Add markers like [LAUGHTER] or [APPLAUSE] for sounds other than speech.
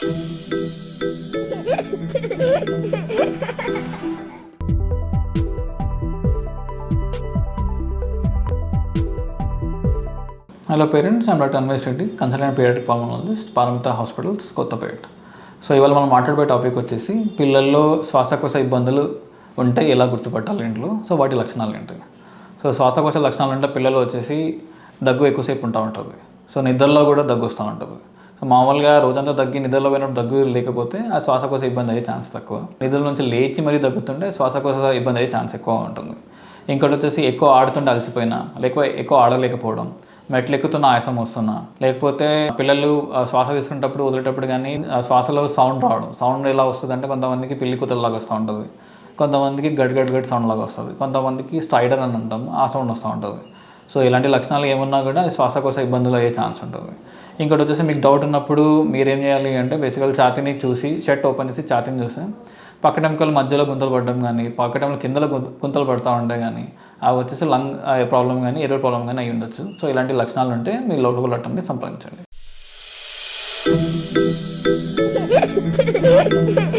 Hello parents I'm doctor Anvesh Reddy consultant paediatric pulmonologist Paramitha hospitals Kothapet so ఇవాళ మనం మాట్లాడే topic వచ్చేసి పిల్లల్లో శ్వాసకోశ ఇబ్బందులు ఉంటే ఎలా గుర్తుపట్టాలి ఇంట్లో? సో వాటి లక్షణాలు ఏంటి? సో శ్వాసకోశ లక్షణాలు అంటే పిల్లలు వచ్చేసి దగ్గు ఎక్కువసేపు ఉంటా ఉంటుంది. సో నిద్రలో కూడా దగ్గు వస్తూ ఉంటుంది. సో మామూలుగా రోజంతా తగ్గి నిద్రలో పోయినప్పుడు దగ్గు లేకపోతే ఆ శ్వాసకోశ ఇబ్బంది అయ్యే ఛాన్స్ తక్కువ. నిద్ర నుంచి లేచి మరీ దగ్గుతుంటే శ్వాసకోశ ఇబ్బంది అయ్యే ఛాన్స్ ఎక్కువ ఉంటుంది. ఇంకోటి వచ్చేసి ఎక్కువ ఆడుతుంటే అలసిపోయినా లేకపోతే ఎక్కువ ఆడలేకపోవడం మెట్లు ఎక్కుతున్న ఆయాసం వస్తున్నా లేకపోతే పిల్లలు శ్వాస తీసుకునేటప్పుడు వదిలేటప్పుడు కానీ ఆ శ్వాసలో సౌండ్ రావడం. సౌండ్ ఎలా వస్తుంది అంటే కొంతమందికి పిల్లి కూతురులాగా వస్తూ ఉంటుంది. కొంతమందికి గడ్ గడ్ గడ్ సౌండ్ లాగా వస్తుంది. కొంతమందికి స్ట్రైడర్ అని అంటాం ఆ సౌండ్ వస్తూ ఉంటుంది. సో ఇలాంటి లక్షణాలు ఏమున్నా కూడా శ్వాసకోశ ఇబ్బందులు అయ్యే ఛాన్స్ ఉంటుంది. ఇంకోటి వచ్చేసి మీకు డౌట్ ఉన్నప్పుడు మీరేం చేయాలి అంటే బేసికల్ ఛాతీని చూసి షర్ట్ ఓపెన్ చేసి ఛాతీని చూసి పక్కటెంకలు మధ్యలో గుంతలు పడడం కానీ పక్కటెంకలు కిందలో గుంతలు పడుతూ ఉంటాయి కానీ అవి వచ్చేసి లంగ్ ప్రాబ్లం కానీ ఎరో ప్రాబ్లం కానీ అయి ఉండొచ్చు. సో ఇలాంటి లక్షణాలు ఉంటే మీ లోపల డాక్టర్ని సంప్రదించండి. [LAUGHS]